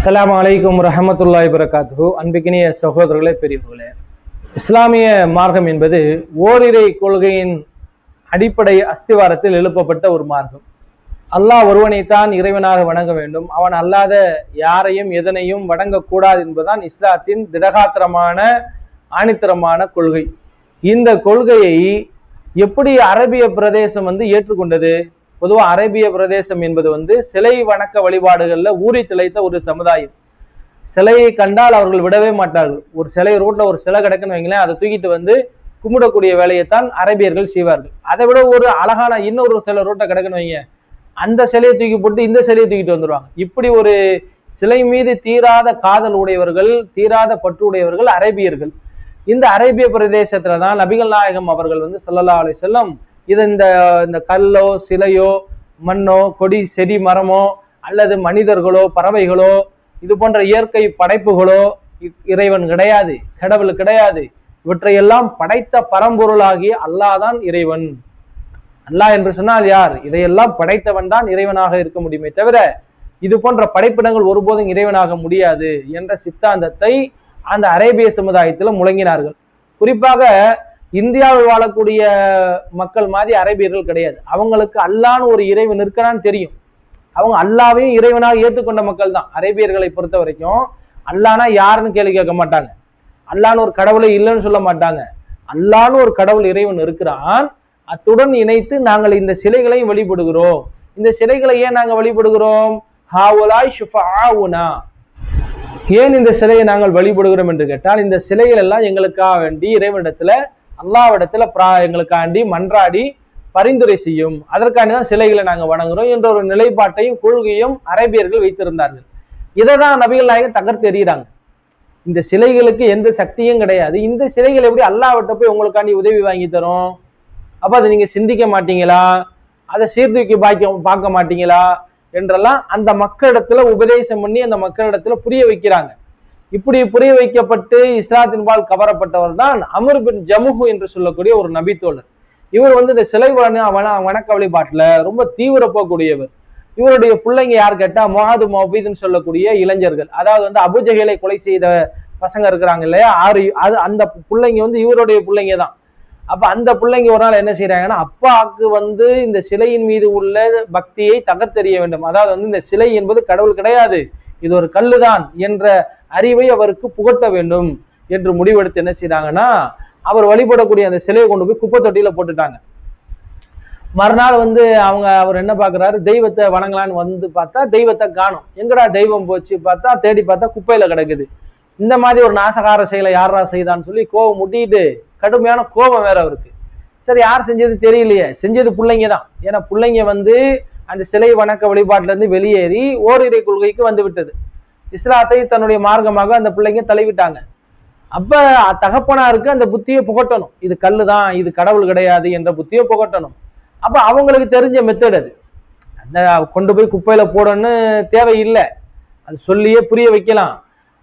அஸ்லாம் அலைக்கும் ரஹமத்துல்லாய் வரகாத்துஹு அன்பிக்கினிய சகோதரர்களே பெரியவர்களே. இஸ்லாமிய மார்க்கம் என்பது ஓரிரை கொள்கையின் அடிப்படை அஸ்திவாரத்தில் எழுப்பப்பட்ட ஒரு மார்க்கம். அல்லாஹ் ஒருவனைத்தான் இறைவனாக வணங்க வேண்டும். அவன் அல்லாத யாரையும் எதனையும் வணங்கக்கூடாது என்பதுதான் இஸ்லாத்தின் திடகாத்திரமான ஆணித்தரமான கொள்கை. இந்த கொள்கையை எப்படி அரபிய பிரதேசம் வந்து ஏற்றுக்கொண்டது? பொதுவா அரேபிய பிரதேசம் என்பது வந்து சிலை வணக்க வழிபாடுகள்ல ஊறி திளைத்த ஒரு சமுதாயம். சிலையை கண்டால் அவர்கள் விடவே மாட்டார்கள். ஒரு சிலை ரோட்ல ஒரு சிலை கிடக்குன்னு வைங்களேன் அதை தூக்கிட்டு வந்து கும்பிடக்கூடிய வேலையைத்தான் அரேபியர்கள் செய்வார்கள். அதை விட ஒரு அழகான இன்னொரு சில ரோட்டை கிடக்குன்னு வைங்க அந்த சிலையை தூக்கி போட்டு இந்த சிலையை தூக்கிட்டு வந்துருவாங்க. இப்படி ஒரு சிலை மீது தீராத காதல் உடையவர்கள் தீராத பற்று உடையவர்கள் அரேபியர்கள். இந்த அரேபிய பிரதேசத்துல தான் நபிகள் நாயகம் அவர்கள் வந்து ஸல்லல்லாஹு அலைஹி செல்லம் இது இந்த இந்த கல்லோ சிலையோ மண்ணோ கொடி செடி மரமோ அல்லது மனிதர்களோ பறவைகளோ இது போன்ற இயற்கை படைப்புகளோ இ- இறைவன் கிடையாது கடவுள் கிடையாது. இவற்றையெல்லாம் படைத்த பரம்பொருளாகிய அல்லாஹ் தான் இறைவன். அல்லாஹ் என்று சொன்னால் யார்? இதையெல்லாம் படைத்தவன் தான் இறைவனாக இருக்க முடியுமே தவிர இது போன்ற படைப்பிடங்கள் ஒருபோதும் இறைவனாக முடியாது என்ற சித்தாந்தத்தை அந்த அரேபிய சமுதாயத்தில் முழங்கினார்கள். குறிப்பாக இந்தியாவில் வாழக்கூடிய மக்கள் மாதிரி அரேபியர்கள் கிடையாது. அவங்களுக்கு அல்லான்னு ஒரு இறைவன் இருக்கிறான்னு தெரியும். அவங்க அல்லாவையும் இறைவனாக ஏற்றுக்கொண்ட மக்கள் தான். அரேபியர்களை பொறுத்த வரைக்கும் அல்லானா யாருன்னு கேள்வி கேட்க மாட்டாங்க. அல்லான்னு ஒரு கடவுளை இல்லைன்னு சொல்ல மாட்டாங்க. அல்லான்னு ஒரு கடவுள் இறைவன் இருக்கிறான். அத்துடன் இணைத்து நாங்கள் இந்த சிலைகளையும் வழிபடுகிறோம். இந்த சிலைகளை ஏன் நாங்கள் வழிபடுகிறோம்? ஹாவுலாய் ஷுஃபஆவுனா ஏன் இந்த சிலையை நாங்கள் வழிபடுகிறோம் என்று கேட்டால் இந்த சிலைகள் எல்லாம் எங்களுக்காக வேண்டி இறைவனிடத்துல அல்லாவிடத்துல பிரா எங்களுக்காண்டி மன்றாடி பரிந்துரை செய்யும். அதற்காண்டி தான் சிலைகளை நாங்கள் வணங்குறோம் என்ற ஒரு நிலைப்பாட்டையும் கொள்கையும் அரேபியர்கள் வைத்திருந்தார்கள். இதை தான் நபிகள் நாயகம் தகர்த்தெறிகிறாங்க இந்த சிலைகளுக்கு எந்த சக்தியும் கிடையாது. இந்த சிலைகள் எப்படி அல்லாவிட்ட போய் உங்களுக்காண்டி உதவி வாங்கி தரும்? அப்போ அதை நீங்கள் சிந்திக்க மாட்டீங்களா? அதை சீர்தூக்கி பாய்க்க பார்க்க மாட்டீங்களா? என்றெல்லாம் அந்த மக்களிடத்துல உபதேசம் பண்ணி அந்த மக்களிடத்துல புரிய வைக்கிறாங்க. இப்படி புரிய வைக்கப்பட்டு இஸ்லாத்தின்பால் கவரப்பட்டவர் தான் அமர் பின் ஜமுஹு என்று சொல்லக்கூடிய ஒரு நபித்தோழர். இவர் வந்து இந்த சிலை வணக்க வழிபாட்டுல ரொம்ப தீவிர போகக்கூடியவர் இவருடைய பிள்ளைங்க யார் கேட்டா முகாது மொபீதுன்னு சொல்லக்கூடிய இளைஞர்கள். அதாவது வந்து அபுஜகைகளை கொலை செய்த பசங்க இருக்கிறாங்க இல்லையா? ஆறு அது அந்த பிள்ளைங்க வந்து இவருடைய பிள்ளைங்க தான் அப்ப அந்த பிள்ளைங்க ஒரு நாள் என்ன செய்யறாங்கன்னா அப்பாவுக்கு வந்து இந்த சிலையின் மீது உள்ள பக்தியை தகர்த்தெறிய வேண்டும். அதாவது வந்து இந்த சிலை என்பது கடவுள் கிடையாது. இது ஒரு கல்லுதான் என்ற அறிவை அவருக்கு புகட்ட வேண்டும் என்று முடிவெடுத்து என்ன செய்றாங்கன்னா அவர் வழிபடக்கூடிய அந்த சிலையை கொண்டு போய் குப்பை தொட்டியில போட்டுட்டாங்க. மறுநாள் வந்து அவங்க அவர் என்ன பாக்குறாரு தெய்வத்தை வணங்கலான்னு வந்து பார்த்தா தெய்வத்தை காணும். எங்கடா தெய்வம் போச்சு பார்த்தா தேடி பார்த்தா குப்பையில கிடக்குது. இந்த மாதிரி ஒரு நாசகார செயலை யாரா செய்தான்னு சொல்லி கோபம் முட்டிட்டு கடுமையான கோபம் வேற அவருக்கு. சரி யார் செஞ்சது தெரியலையே. செஞ்சது பிள்ளைங்க தான் ஏன்னா பிள்ளைங்க வந்து அந்த சிலை வணக்க வழிபாட்டுல இருந்து வெளியேறி ஓரிரை கொள்கைக்கு வந்து விட்டது இஸ்லாத்தை தன்னுடைய மார்க்கமாக அந்த பிள்ளைங்க தழுவிட்டாங்க அப்ப தகப்பனாருக்கு அந்த புத்தியை புகட்டணும். இது கல்லு தான் இது கடவுள் கிடையாது என்ற புத்தியை புகட்டணும். அப்ப அவங்களுக்கு தெரிஞ்ச மெத்தட் அது. அந்த கொண்டு போய் குப்பையில போடணும்னு தேவையில்லை. அது சொல்லியே புரிய வைக்கலாம்.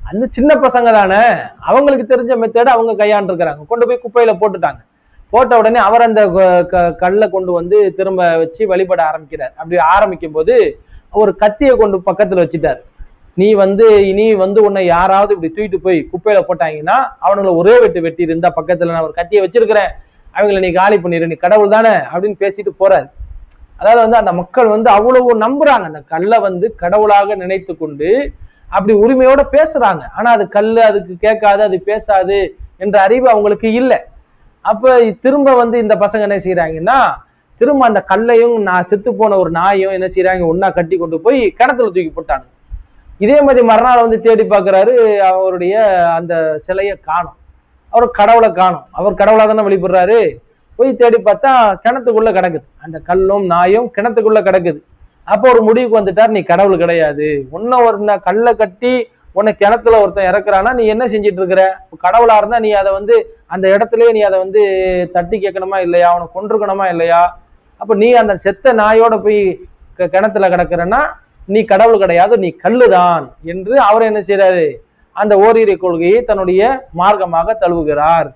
அந்த சின்ன பசங்க தானே அவங்களுக்கு தெரிஞ்ச மெத்தட் அவங்க கையாண்டுருக்கிறாங்க. கொண்டு போய் குப்பையில போட்டுட்டாங்க. போட்ட உடனே அவர் அந்த க- க- கல்லை கொண்டு வந்து திரும்ப வச்சு வழிபட ஆரம்பிக்கிறார். அப்படி ஆரம்பிக்கும் போது ஒரு கத்தியை கொண்டு பக்கத்துல வச்சுட்டார். நீ வந்து இனி வந்து உன்னை யாராவது இப்படி தூக்கிட்டு போய் குப்பையில போட்டாங்கன்னா அவனுங்களை ஒரே வெட்டு வெட்டி இருந்தா பக்கத்துல நான் ஒரு கத்தியை வச்சிருக்கிறேன். அவங்கள நீ காலி பண்ணிடு நீ கடவுள் தானே அப்படின்னு பேசிட்டு போறாரு. அதாவது வந்து அந்த மக்கள் வந்து அவ்வளவு நம்புறாங்க. அந்த கல்லை வந்து கடவுளாக நினைத்து கொண்டு அப்படி உரிமையோட பேசுறாங்க. ஆனா அது கல் அதுக்கு கேட்காது அது பேசாது என்ற அறிவு அவங்களுக்கு இல்லை. அப்ப திரும்ப வந்து இந்த பசங்க என்ன செய்யறாங்கன்னா திரும்ப அந்த கல்லையும் நான் செத்து போன ஒரு நாயும் என்ன செய்யறாங்க ஒன்னா கட்டி கொண்டு போய் கிணத்துல தூக்கி போட்டாங்க. இதே மாதிரி மறுநாள் வந்து தேடி பார்க்கறாரு அவருடைய அந்த சிலையை காணும். அவர் கடவுளை காணும். அவர் கடவுளாக தானே வழிபடுறாரு. போய் தேடி பார்த்தா கிணத்துக்குள்ள கிடக்குது. அந்த கல்லும் நாயும் கிணத்துக்குள்ள கிடக்குது. அப்போ ஒரு முடிவுக்கு வந்துட்டார் நீ கடவுள் கிடையாது. உன்னை ஒரு கல்லை கட்டி உன்னை கிணத்துல ஒருத்தன் இறக்குறானா நீ என்ன செஞ்சிட்டு இருக்கிற கடவுளா இருந்தா நீ அதை வந்து அந்த இடத்துலயே நீ அதை வந்து தட்டி கேட்கணுமா இல்லையா? அவனை கொண்டிருக்கணுமா இல்லையா? அப்ப நீ அந்த செத்த நாயோட போய் க- கிணத்துல கிடக்குறன்னா நீ கடவுள் கிடையாது நீ கல்லுதான் என்று அவர் என்ன செய்யறாரு அந்த ஓரிரை கொள்கையை தன்னுடைய மார்க்கமாக தழுவுகிறார்.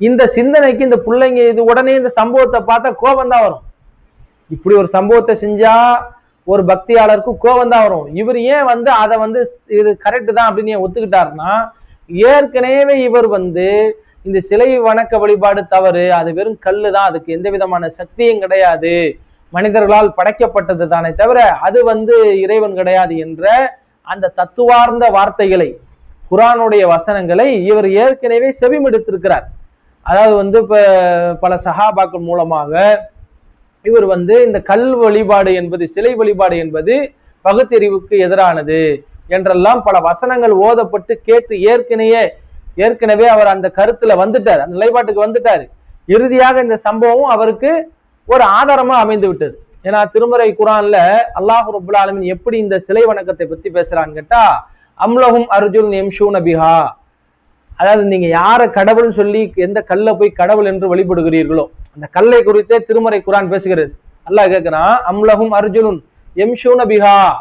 இந்த சிந்தனைக்கு இந்த பிள்ளைங்க இது உடனே இந்த சம்பவத்தை பார்த்தா கோபம் தான் வரும். இப்படி ஒரு சம்பவத்தை செஞ்சா ஒரு பக்தியாளருக்கு கோவம் தான் வரும். இவர் ஏன் வந்து அதை வந்து இது கரெக்டு தான் அப்படின்னு ஏன் ஒத்துக்கிட்டாருன்னா ஏற்கனவே இவர் வந்து இந்த சிலை வணக்க வழிபாடு தவறு அது வெறும் கல்லு தான் அதுக்கு எந்த விதமான சக்தியும் கிடையாது. மனிதர்களால் படைக்கப்பட்டது தானே தவிர அது வந்து இறைவன் கிடையாது என்ற அந்த தத்துவார்ந்த வார்த்தைகளை குரானுடைய வசனங்களை இவர் ஏற்கனவே செவிமெடுத்திருக்கிறார். அதாவது வந்து இப்ப பல சஹாபாக்கள் மூலமாக இவர் வந்து இந்த கல் வழிபாடு என்பது சிலை வழிபாடு என்பது பகுத்தறிவுக்கு எதிரானது என்றெல்லாம் பல வசனங்கள் ஓதப்பட்டு கேட்டு ஏற்கனவே ஏற்கனவே அவர் அந்த கருத்துல வந்துட்டார். அந்த நிலைப்பாட்டுக்கு வந்துட்டாரு. இறுதியாக இந்த சம்பவம் அவருக்கு ஒரு ஆதாரமா அமைந்து விட்டது. ஏன்னா திருமறை குரான்ல அல்லாஹ் ரபுல் ஆலமின் எப்படி இந்த சிலை வணக்கத்தை பத்தி பேசுறான்னு கேட்டா அம்லஹும் அர்ஜுன் எம்ஷூ நபிஹா அதாவது நீங்க யார கடவுள்னு சொல்லி எந்த கல்ல போய் கடவுள் என்று வழிபடுகிறீர்களோ அந்த கல்லை குறித்தே திருமறை குரான் பேசுகிறது. அல்லாஹ் கேட்கிறான் அம்லஹும் அர்ஜுனுன் எம்ஷூ நபிஹா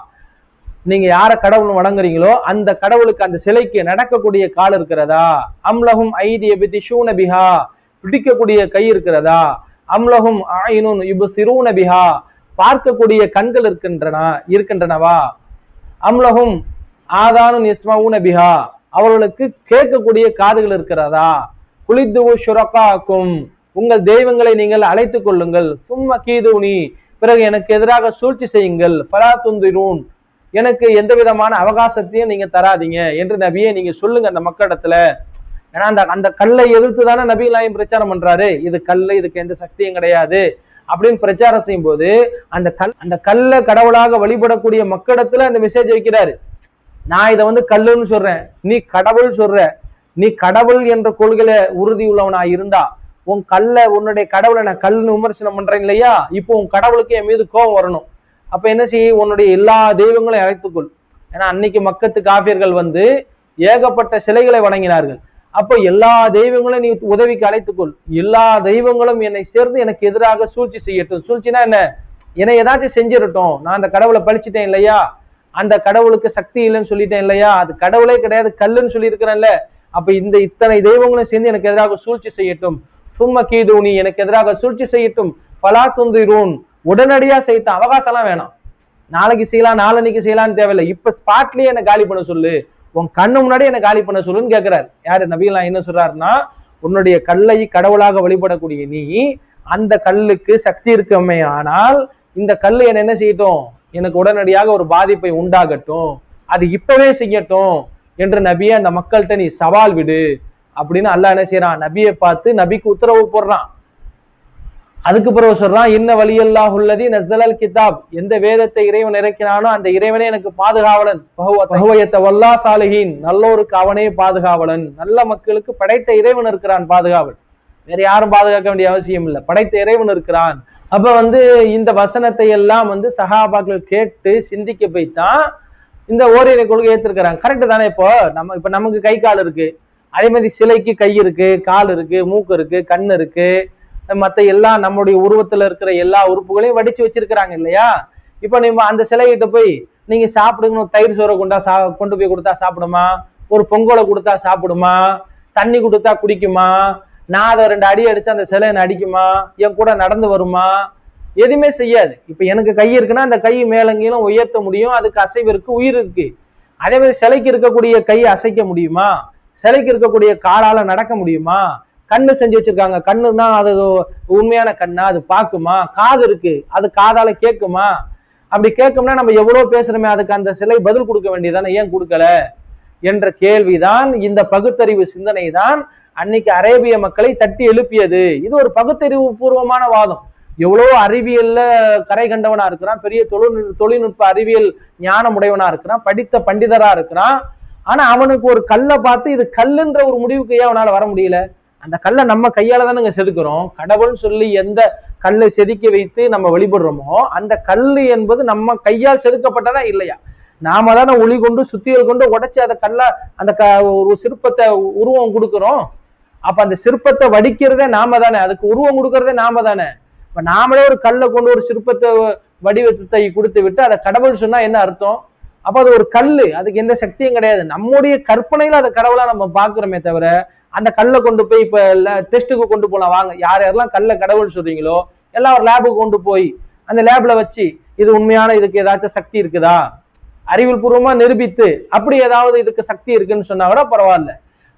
நீங்க யார கடவுள் வணங்குறீங்களோ அந்த கடவுளுக்கு அந்த சிலைக்கு நடக்கக்கூடிய கால் இருக்கிறதா? அம்லஹும் ஐதிய பிதிஷூன பிஹா. பிடிக்கக்கூடிய கை இருக்கிறதா? அம்லஹும் ஆயினுன் இபு சிறுன பிஹா. பார்க்கக்கூடிய கண்கள் இருக்கின்றன இருக்கின்றனவா? அம்லஹும் ஆதானும் இஸ்மவுன பிஹா. அவர்களுக்கு கேட்கக்கூடிய காதுகள் இருக்கிறதா? குளித்துவு ஷுரக்காக்கும் உங்கள் தெய்வங்களை நீங்கள் அழைத்துக் கொள்ளுங்கள். சும்மா கீதுனி. பிறகு எனக்கு எதிராக சூழ்ச்சி செய்யுங்கள். பலா துந்திரூன் எனக்கு எந்த விதமான அவகாசத்தையும் நீங்க தராதீங்க என்று நபியை நீங்க சொல்லுங்க அந்த மக்களிடத்துல. ஏன்னா அந்த அந்த கல்லை எதிர்த்து தானே நபிகளாயும் பிரச்சாரம் பண்றாரு. இது கல்லு இதுக்கு எந்த சக்தியும் கிடையாது. அப்படின்னு பிரச்சாரம் செய்யும் போது அந்த கல் அந்த கல்லை கடவுளாக வழிபடக்கூடிய மக்களிடத்துல அந்த மெசேஜ் வைக்கிறாரு. நான் இதை வந்து கல்லுன்னு சொல்றேன். நீ கடவுள் சொல்ற. நீ கடவுள் என்ற கொள்கையில உறுதி உள்ளவனா இருந்தா உன் கல்ல உன்னுடைய கடவுளை நான் கல்லுன்னு விமர்சனம் பண்றேன் இல்லையா? இப்போ உன் கடவுளுக்கு என் மீது கோபம் வரணும். அப்ப என்ன செய்ய உன்னுடைய எல்லா தெய்வங்களையும் அழைத்துக்கொள் ஏன்னா அன்னைக்கு மக்கத்து காபியர்கள் வந்து ஏகப்பட்ட சிலைகளை வணங்கினார்கள். அப்போ எல்லா தெய்வங்களும் நீ உதவிக்கு அழைத்துக்கொள் எல்லா தெய்வங்களும் என்னை சேர்ந்து எனக்கு எதிராக சூழ்ச்சி செய்யட்டும். சூழ்ச்சினா என்ன? என்னை ஏதாச்சும் செஞ்சிடட்டும். நான் அந்த கடவுளை பழிச்சிட்டேன் இல்லையா? அந்த கடவுளுக்கு சக்தி இல்லைன்னு சொல்லிட்டேன் இல்லையா? அது கடவுளே கிடையாது கல்லுன்னு சொல்லியிருக்கிறேன்ல. அப்ப இந்த இத்தனை தெய்வங்களும் சேர்ந்து எனக்கு எதிராக சூழ்ச்சி செய்யட்டும். சும்மா கீதூனி எனக்கு எதிராக சூழ்ச்சி செய்யட்டும் பலா துந்திரூன். உடனடியா செய்த அவகாசம்லாம் வேணாம். நாளைக்கு செய்யலாம் நாளன்னைக்கு செய்யலாம்னு தேவையில்லை. இப்ப ஸ்பாட்லயே என்ன காலி பண்ண சொல்லு. உன் கண்ணு முன்னாடி என்ன காலி பண்ண சொல்லுன்னு கேட்கிறார் யாரு நபிகளா என்ன சொல்றாருன்னா உன்னுடைய கல்லை கடவுளாக வழிபடக்கூடிய நீ அந்த கல்லுக்கு சக்தி இருக்கமே ஆனால் இந்த கல் என்ன என்ன செய்யட்டும்? எனக்கு உடனடியாக ஒரு பாதிப்பை உண்டாகட்டும். அது இப்பவே செய்யட்டும். என்று நபியை அந்த மக்கள்கிட்ட நீ சவால் விடு. அப்படின்னு அல்லாஹ் என்ன செய்யறான்? நபியை பார்த்து நபிக்கு உத்தரவு போடுறான். அதுக்கு பிறகு சொல்றான் இன்ன வழியல்லாஹ் உள்ளதி நஸ்ஸலல் கிதாப். எந்த வேதத்தை இறைவன் இறக்கினானோ அந்த இறைவனே எனக்கு பாதுகாவலன். பகுவயத்த வல்லா சாலிஹீன். நல்லோருக்கு அவனே பாதுகாவலன். நல்ல மக்களுக்கு படைத்த இறைவன் இருக்கிறான் பாதுகாவல். வேற யாரும் பாதுகாக்க வேண்டிய அவசியம் இல்லை. படைத்த இறைவன் இருக்கிறான். அப்ப வந்து இந்த வசனத்தை எல்லாம் வந்து சஹாபாக்கள் கேட்டு சிந்திக்க போய்த்தான் இந்த ஓரிரை கொள்கை ஏத்திருக்கிறாங்க. கரெக்ட் தானே இப்போ? நம்ம இப்ப நமக்கு கை கால் இருக்கு. அதே மாதிரி சிலைக்கு கை இருக்கு கால் இருக்கு மூக்கு இருக்கு கண் இருக்கு. மற்ற எல்லா நம்முடைய உருவத்துல இருக்கிற எல்லா உறுப்புகளையும் வடிச்சு வச்சிருக்கிறாங்க இல்லையா? இப்ப நீங்க அந்த சிலைகிட்ட போய் நீங்க சாப்பிடுங்கன்னு தயிர் சோறை கொண்டா சா கொண்டு போய் கொடுத்தா சாப்பிடுமா? ஒரு பொங்கலை கொடுத்தா சாப்பிடுமா? தண்ணி கொடுத்தா குடிக்குமா? நான் அதை ரெண்டு அடி அடிச்சு அந்த சிலை என்ன அடிக்குமா? என் கூட நடந்து வருமா? எதுவுமே செய்யாது. இப்ப எனக்கு கை இருக்குன்னா அந்த கை மேலங்கீழும் உயர்த்த முடியும் அதுக்கு அசைவு இருக்கு உயிர் இருக்கு. அதே மாதிரி சிலைக்கு இருக்கக்கூடிய கை அசைக்க முடியுமா? சிலைக்கு இருக்கக்கூடிய காலால நடக்க முடியுமா? கண்ணு செஞ்சு வச்சிருக்காங்க. கண்ணுன்னா அது உண்மையான கண்ணா? அது பாக்குமா காது இருக்கு. அது காதால கேட்குமா? அப்படி கேட்கும்னா நம்ம எவ்வளவு பேசுறோமே அதுக்கு அந்த சிலை பதில் கொடுக்க வேண்டியதானே? ஏன் கொடுக்கல? என்ற கேள்விதான் இந்த பகுத்தறிவு சிந்தனை தான் அன்னைக்கு அரேபிய மக்களை தட்டி எழுப்பியது. இது ஒரு பகுத்தறிவு பூர்வமான வாதம். எவ்வளவு அறிவியல்ல கரை கண்டவனா இருக்கிறான் பெரிய தொழில் தொழில்நுட்ப அறிவியல் ஞானம் உடையவனா இருக்கிறான் படித்த பண்டிதரா இருக்கிறான் ஆனா அவனுக்கு ஒரு கல்லை பார்த்து இது கல்லுன்ற ஒரு முடிவுக்கு ஏன் அவனால வர முடியல? அந்த கல்லை நம்ம கையால தானே செதுக்கிறோம். கடவுள் சொல்லி எந்த கல்லை செதுக்கி வைத்து நம்ம வழிபடுறோமோ அந்த கல் என்பது நம்ம கையால் செதுக்கப்பட்டதா இல்லையா? நாம தானே ஒளி கொண்டு சுத்தியல் கொண்டு உடைச்சு அதை கல்லா அந்த க ஒரு சிற்பத்தை உருவம் கொடுக்குறோம். அப்ப அந்த சிற்பத்தை வடிக்கிறதே நாம தானே அதுக்கு உருவம் கொடுக்கறதே நாம தானே. இப்ப நாமளே ஒரு கல்லை கொண்டு ஒரு சிற்பத்தை வடிவத்தை கொடுத்து விட்டு அதை கடவுள் சொன்னா என்ன அர்த்தம்? அப்ப அது ஒரு கல்லு. அதுக்கு எந்த சக்தியும் கிடையாது. நம்முடைய கற்பனையில அதை கடவுளா நம்ம பாக்குறோமே தவிர அந்த கல்லை கொண்டு போய் இப்ப டெஸ்ட்டுக்கு கொண்டு போலாம். வாங்க. யார் யாரெல்லாம் கல்ல கடவுள் சொல்றீங்களோ எல்லாம் ஒரு லேபுக்கு கொண்டு போய் அந்த லேப்ல வச்சு இது உண்மையான இதுக்கு ஏதாச்சும் சக்தி இருக்குதா? அறிவியல் பூர்வமா நிரூபித்து அப்படி ஏதாவது இதுக்கு சக்தி இருக்குன்னு சொன்னா கூட பரவாயில்ல.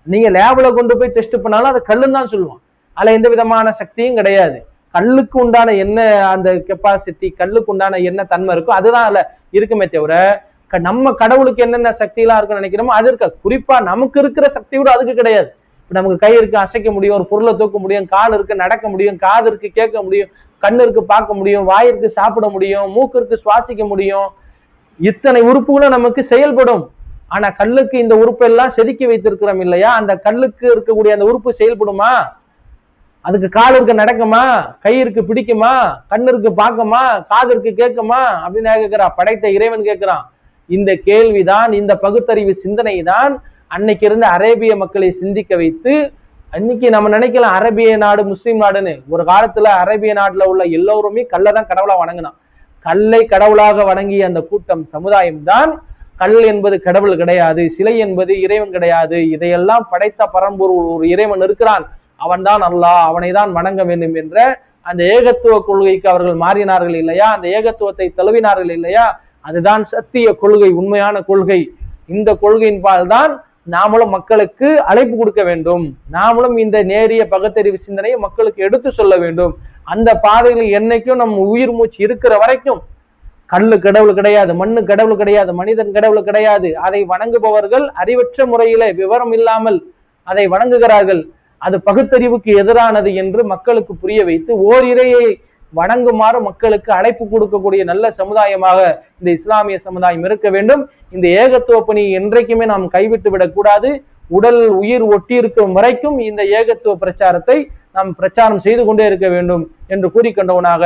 நீங்க லேப்ல கொண்டு போய் டெஸ்ட் பண்ணாலும் அது கல்லுன்னு தான் சொல்லுவோம் அதுல எந்த விதமான சக்தியும் கிடையாது. கல்லுக்கு உண்டான என்ன அந்த கெப்பாசிட்டி கல்லுக்கு உண்டான என்ன தன்மை இருக்கோ அதுதான் அதுல இருக்குமே தவிர நம்ம கடவுளுக்கு என்னென்ன சக்தி எல்லாம் இருக்குன்னு நினைக்கிறோமோ அது இருக்க குறிப்பா நமக்கு இருக்கிற சக்தி கூட அதுக்கு கிடையாது. இப்ப நமக்கு கை இருக்கு அசைக்க முடியும் ஒரு பொருளை தூக்க முடியும் கால் இருக்கு நடக்க முடியும் காது இருக்கு கேட்க முடியும் கண்ணு இருக்கு பார்க்க முடியும் வாயிற்கு சாப்பிட முடியும் மூக்கு இருக்கு சுவாசிக்க முடியும். இத்தனை உறுப்புகளும் நமக்கு செயல்படும். ஆனா கல்லுக்கு இந்த உறுப்பெல்லாம் செதுக்கி வைத்திருக்கிறோம் இல்லையா? அந்த கல்லுக்கு இருக்கக்கூடிய அந்த உறுப்பு செயல்படுமா? அதுக்கு கால் இருக்கு நடக்குமா? கை இருக்கு பிடிக்குமா? கண்ணு இருக்கு பார்க்குமா? காது இருக்கு கேட்குமா? அப்படின்னு கேட்கிறான் படைத்த இறைவன் கேட்கிறான். இந்த கேள்விதான் இந்த பகுத்தறிவு சிந்தனை தான் அன்னைக்கு இருந்த அரேபிய மக்களை சிந்திக்க வைத்து அன்னைக்கு நம்ம நினைக்கலாம் அரேபிய நாடு முஸ்லீம் நாடுன்னு. ஒரு காலத்துல அரேபிய நாட்டுல உள்ள எல்லோருமே கல்லை தான் கடவுளா வணங்கினான். கல்லை கடவுளாக வணங்கிய அந்த கூட்டம் சமுதாயம் தான் கல் என்பது கடவுள் கிடையாது சிலை என்பது இறைவன் கிடையாது. இதையெல்லாம் படைத்த பரம்பொருள் ஒரு இறைவன் இருக்கிறான். அவன்தான் அல்லாஹ் அவனை தான் வணங்க வேண்டும் என்ற அந்த ஏகத்துவ கொள்கைக்கு அவர்கள் மாறினார்கள் இல்லையா? அந்த ஏகத்துவத்தை தழுவினார்கள் இல்லையா? அதுதான் சத்திய கொள்கை உண்மையான கொள்கை. இந்த கொள்கையின்பால் தான் நாமளும் மக்களுக்கு அழைப்பு கொடுக்க வேண்டும். நாமளும் இந்த நேரிய பகுத்தறிவு சிந்தனையை மக்களுக்கு எடுத்து சொல்ல வேண்டும். அந்த பாதையில் என்னைக்கும் நம்ம உயிர் மூச்சு இருக்கிற வரைக்கும் கல்லு கடவுள் கிடையாது மண்ணு கடவுள் கிடையாது மனிதன் கடவுள் கிடையாது. அதை வணங்குபவர்கள் அறிவற்ற முறையிலே விவரம் இல்லாமல் அதை வணங்குகிறார்கள். அது பகுத்தறிவுக்கு எதிரானது என்று மக்களுக்கு புரிய வைத்து ஓர் இறையை வணங்குமாறு மக்களுக்கு அழைப்பு கொடுக்கக்கூடிய நல்ல சமுதாயமாக இந்த இஸ்லாமிய சமுதாயம் இருக்க வேண்டும். இந்த ஏகத்துவ பணி என்றைக்குமே நாம் கைவிட்டு விடக்கூடாது. உடல் உயிர் ஒட்டி இருக்கும் வரைக்கும் இந்த ஏகத்துவ பிரச்சாரத்தை நாம் பிரச்சாரம் செய்து கொண்டே இருக்க வேண்டும் என்று கூறிக்கொண்டவனாக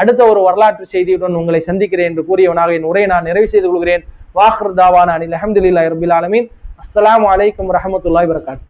அடுத்த ஒரு வரலாற்று செய்தியுடன் உங்களை சந்திக்கிறேன் என்று கூறியவனாக என் உரையை நான் நிறைவு செய்து கொள்கிறேன். வாஹர் தாவான அனில் அஹமதுல்லா இரபில் ஆலமின். அஸ்லாம் அலைக்கும் வரஹ்மத்துல்லாஹி வரகாத்